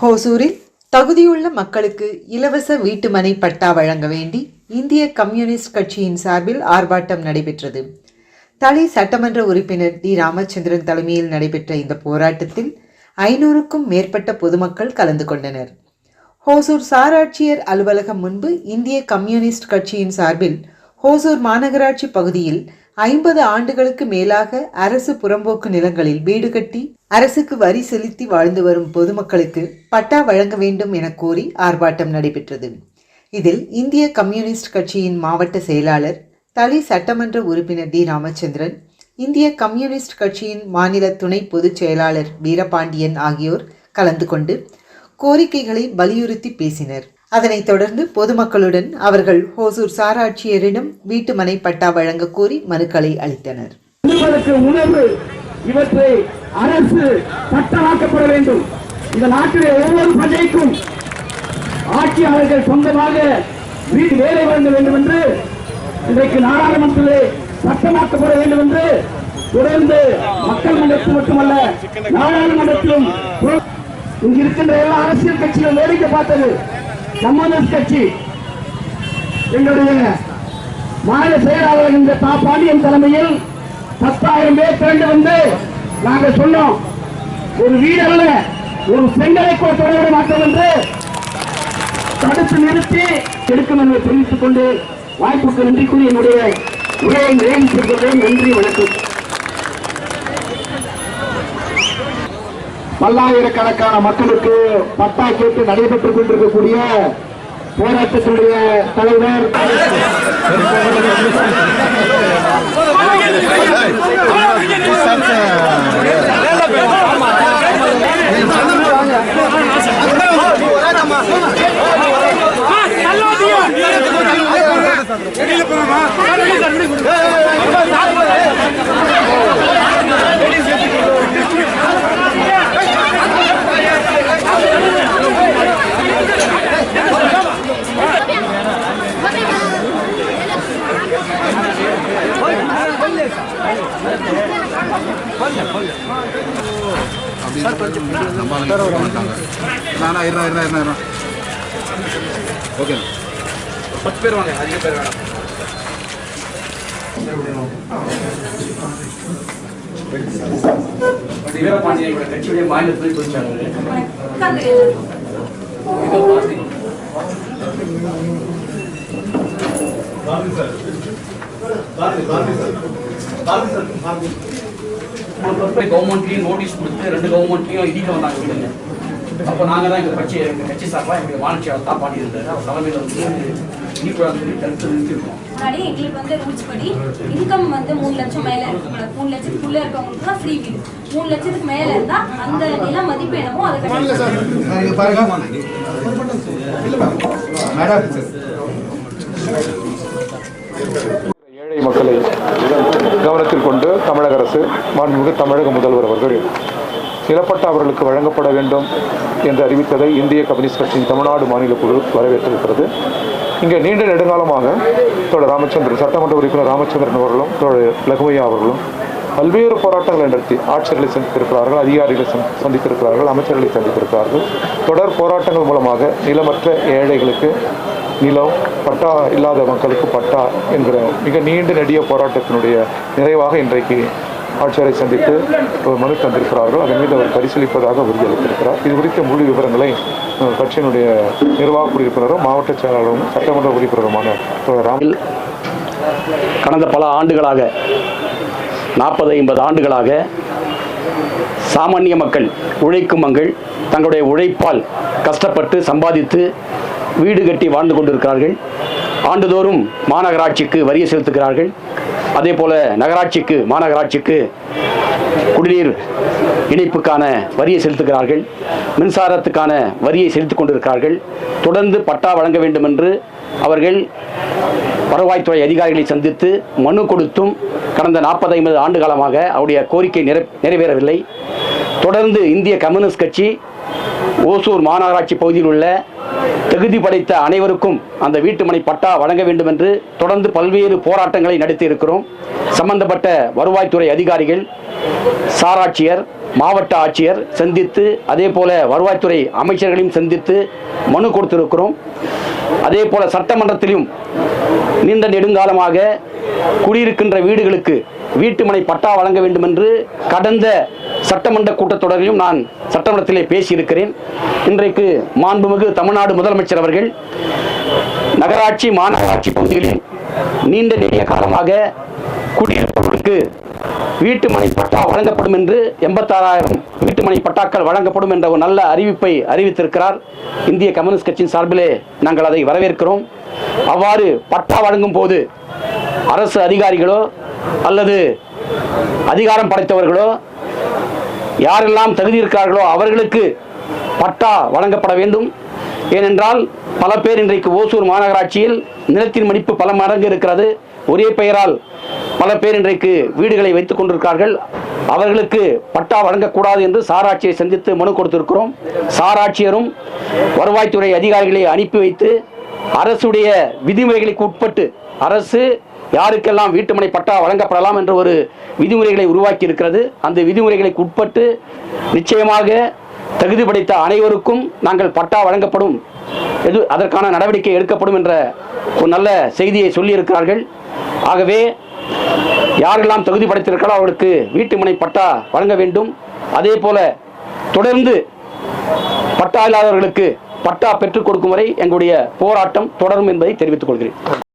ஹோசூரில் தகுதியுள்ள மக்களுக்கு இலவச வீட்டுமனை பட்டா வழங்க வேண்டி இந்திய கம்யூனிஸ்ட் கட்சியின் சார்பில் ஆர்ப்பாட்டம் நடைபெற்றது. தளி சட்டமன்ற உறுப்பினர் டி. ராமச்சந்திரன் தலைமையில் நடைபெற்ற இந்த போராட்டத்தில் ஐநூறுக்கும் மேற்பட்ட பொதுமக்கள் கலந்து கொண்டனர். ஹோசூர் சாராட்சியர் அலுவலகம் முன்பு இந்திய கம்யூனிஸ்ட் கட்சியின் சார்பில் ஹோசூர் மாநகராட்சி பகுதியில் ஐம்பது ஆண்டுகளுக்கு மேலாக அரசு புறம்போக்கு நிலங்களில் வீடு கட்டி அரசுக்கு வரி செலுத்தி வாழ்ந்து வரும் பொதுமக்களுக்கு பட்டா வழங்க வேண்டும் என கோரி ஆர்ப்பாட்டம் நடைபெற்றது. இதில் இந்திய கம்யூனிஸ்ட் கட்சியின் மாவட்ட செயலாளர் தளி சட்டமன்ற உறுப்பினர் டி. ராமச்சந்திரன் இந்திய கம்யூனிஸ்ட் கட்சியின் மாநில துணை பொதுச் செயலாளர் வீரபாண்டியன் ஆகியோர் கலந்து கொண்டு கோரிக்கைகளை வலியுறுத்தி பேசினர். அதனைத் தொடர்ந்து பொதுமக்களுடன் அவர்கள் ஹோசூர் சாராட்சியரிடம் வீட்டுமனை பட்டா வழங்க கோரி மனுக்களை அளித்தனர். உண்பதற்கு உணவு இவற்றை அரசு சட்டமாக்கப்பட வேண்டும். இந்த நாட்டிலே ஒவ்வொரு பிரஜைக்கும் ஆட்சியாளர்கள் சொந்தமாக வீடு வேலை வழங்க வேண்டும் என்று இன்றைக்கு நாடாளுமன்றத்திலே சட்டமாக்கப்பட வேண்டும் என்று தொடர்ந்து மக்கள் மன்றத்தில் மட்டுமல்ல நாடாளுமன்றத்திலும் இங்கிருக்கின்ற எல்லா அரசியல் கட்சிகளும் வேடிக்கை பார்த்தது. கம்யூனிஸ்ட் கட்சி. எங்களுடைய மாநில செயலாளர் இந்த தா பாண்டியன் தலைமையில் பத்தாயிரம் பேர் திரண்டு வந்து நாங்கள் சொன்னோம் ஒரு வீடல்ல ஒரு செங்கலை கூட மாற்றம் என்று தடுத்து நிறுத்தி எடுக்கும் என்று தெரிவித்துக் கொண்டு வாய்ப்புக்கு நன்றி கூறி என்னுடைய உரையை நிறைவு செய்கிறேன். நன்றி வணக்கம். பல்லாயிரக்கணக்கான மக்களுக்கு பட்டா கேட்டு நடைபெற்றுக் கொண்டிருக்கக்கூடிய போராட்டத்தினுடைய தலைவர் நானா இருநா இருநா இருநா இருநா ஓகே பத்து பேர் வாங்க அதிக பேர் வேணாம் வீரபாண்டியன் கட்சியுடைய மாநில துணை பொதுச்சாளர் கவர்மெண்ட்லயும் நோட்டீஸ் கொடுத்து ரெண்டு கவர்மெண்ட்லயும் இடிக்க வந்தாங்க வீடுங்க அப்போ நாங்கள் தான் எங்கள் கட்சி எங்கள் கட்சி சார்பாக எங்கள் வாணிச்சியாளர் தான் பாடி இருந்தார். அவர் தலைமையில் வந்து இனிப்புழான்னு சொல்லி தடுத்து நிறுத்திருக்கோம் முன்னாடி எங்களுக்கு வந்து ரூல்ஸ் படி இன்கம் வந்து மூணு லட்சம் மேல இருக்கக்கூடாது மூணு லட்சத்துக்குள்ள இருக்கவங்களுக்கு தான் ஃப்ரீ வீடு மூணு லட்சத்துக்கு மேல இருந்தா அந்த நில மதிப்பு என்னமோ அதை மேடம். தமிழக மாண்புமிகு தமிழக முதல்வர் அவர்கள் நிலப்பட்டா அவர்களுக்கு வழங்கப்பட வேண்டும் என்று அறிவித்ததை இந்திய கம்யூனிஸ்ட் கட்சியின் தமிழ்நாடு மாநில குழு வரவேற்றிருக்கிறது. இங்கே நீண்ட நெடுங்காலமாக தோழர் ராமச்சந்திரன் சட்டமன்ற உறுப்பினர் ராமச்சந்திரன் அவர்களும் தோழர் லகுமையா அவர்களும் பல்வேறு போராட்டங்களை நடத்தி ஆட்சியர்களை சந்தித்திருக்கிறார்கள் அதிகாரிகளை சந்தித்திருக்கிறார்கள் அமைச்சர்களை சந்தித்திருக்கிறார்கள். தொடர் போராட்டங்கள் மூலமாக நிலமற்ற ஏழைகளுக்கு நிலம் பட்டா இல்லாத மக்களுக்கு பட்டா என்கிற மிக நீண்ட நெடிய போராட்டத்தினுடைய நிறைவாக இன்றைக்கு ஆட்சியரை சந்தித்து ஒரு மனு தந்திருக்கிறார்கள். அதன் மீது அவர் பரிசீலிப்பதாக உறுதியளித்திருக்கிறார். இது குறித்த முழு விவரங்களை கட்சியினுடைய நிர்வாக உறுப்பினரும் மாவட்ட செயலாளரும் சட்டமன்ற உறுப்பினருமான ராமில் கடந்த பல ஆண்டுகளாக நாற்பது ஐம்பது ஆண்டுகளாக சாமானிய மக்கள் உழைக்கும் மக்கள் தங்களுடைய உழைப்பால் கஷ்டப்பட்டு சம்பாதித்து வீடு கட்டி வாழ்ந்து கொண்டிருக்கிறார்கள். ஆண்டுதோறும் மாநகராட்சிக்கு வரி செலுத்துகிறார்கள். அதே போல நகராட்சிக்கு மாநகராட்சிக்கு குடிநீர் இணைப்புக்கான வரியை செலுத்துகிறார்கள். மின்சாரத்துக்கான வரியை செலுத்திக் கொண்டிருக்கிறார்கள். தொடர்ந்து பட்டா வழங்க வேண்டும் என்று அவர்கள் வருவாய்த்துறை அதிகாரிகளை சந்தித்து மனு கொடுத்தும் கடந்த நாற்பது ஐம்பது ஆண்டு காலமாக அவருடைய கோரிக்கை நிறை நிறைவேறவில்லை. தொடர்ந்து இந்திய கம்யூனிஸ்ட் கட்சி ஓசூர் மாநகராட்சி பகுதியில் உள்ள தகுதி படைத்த அனைவருக்கும் அந்த வீட்டுமனை பட்டா வழங்க வேண்டும் என்று தொடர்ந்து பல்வேறு போராட்டங்களை நடத்தி இருக்கிறோம் சம்பந்தப்பட்ட வருவாய்த்துறை அதிகாரிகள் சாராட்சியர் மாவட்ட ஆட்சியர் சந்தித்து அதே போல வருவாய்த்துறை அமைச்சர்களையும் சந்தித்து மனு கொடுத்திருக்கிறோம். அதே போல சட்டமன்றத்திலும் நீண்ட நெடுங்காலமாக குடியிருக்கின்ற வீடுகளுக்கு வீட்டுமனை பட்டா வழங்க வேண்டும் என்று கடந்த சட்டமன்ற கூட்டத்தொடரிலும் நான் சட்டமன்றத்திலே பேசியிருக்கிறேன். இன்றைக்கு மாண்புமிகு தமிழ்நாடு முதலமைச்சர் அவர்கள் நகராட்சி மாநகராட்சி பகுதிகளில் நீண்ட நெடிய காலமாக குடியிருப்பவர்களுக்கு வீட்டுமனை பட்டா வழங்கப்படும் என்று எண்பத்தாறாயிரம் வீட்டுமனை பட்டாக்கள் வழங்கப்படும் என்ற ஒரு நல்ல அறிவிப்பை அறிவித்திருக்கிறார். இந்திய கம்யூனிஸ்ட் கட்சியின் சார்பிலே நாங்கள் அதை வரவேற்கிறோம். அவ்வாறு பட்டா வழங்கும் போது அரசு அதிகாரிகளோ அல்லது அதிகாரம் படைத்தவர்களோ யாரெல்லாம் தகுதி இருக்கிறார்களோ அவர்களுக்கு பட்டா வழங்கப்பட வேண்டும். ஏனென்றால் பல பேர் இன்றைக்கு ஓசூர் மாநகராட்சியில் நிலத்தின் மதிப்பு பல மடங்கு இருக்கிறது. ஒரே பெயரால் பல பேர் இன்றைக்கு வீடுகளை வைத்துக் கொண்டிருக்கிறார்கள். அவர்களுக்கு பட்டா வழங்கக்கூடாது என்று சாராட்சியை சந்தித்து மனு கொடுத்திருக்கிறோம். சாராட்சியரும் வருவாய்த்துறை அதிகாரிகளை அனுப்பி வைத்து அரசுடைய விதிமுறைகளுக்கு உட்பட்டு அரசு யாருக்கெல்லாம் வீட்டுமனை பட்டா வழங்கப்படலாம் என்ற ஒரு விதிமுறைகளை உருவாக்கி இருக்கிறது அந்த விதிமுறைகளுக்கு உட்பட்டு நிச்சயமாக தகுதி படைத்த அனைவருக்கும் நாங்கள் பட்டா வழங்கப்படும் எது அதற்கான நடவடிக்கை எடுக்கப்படும் என்ற ஒரு நல்ல செய்தியை சொல்லியிருக்கிறார்கள். ஆகவே யாரெல்லாம் தகுதி படைத்திருக்களோ அவர்களுக்கு வீட்டுமனை பட்டா வழங்க வேண்டும். அதே போல தொடர்ந்து பட்டா இல்லாதவர்களுக்கு பட்டா பெற்றுக் கொடுக்கும் வரை எங்களுடைய போராட்டம் தொடரும் என்பதை தெரிவித்துக் கொள்கிறேன்.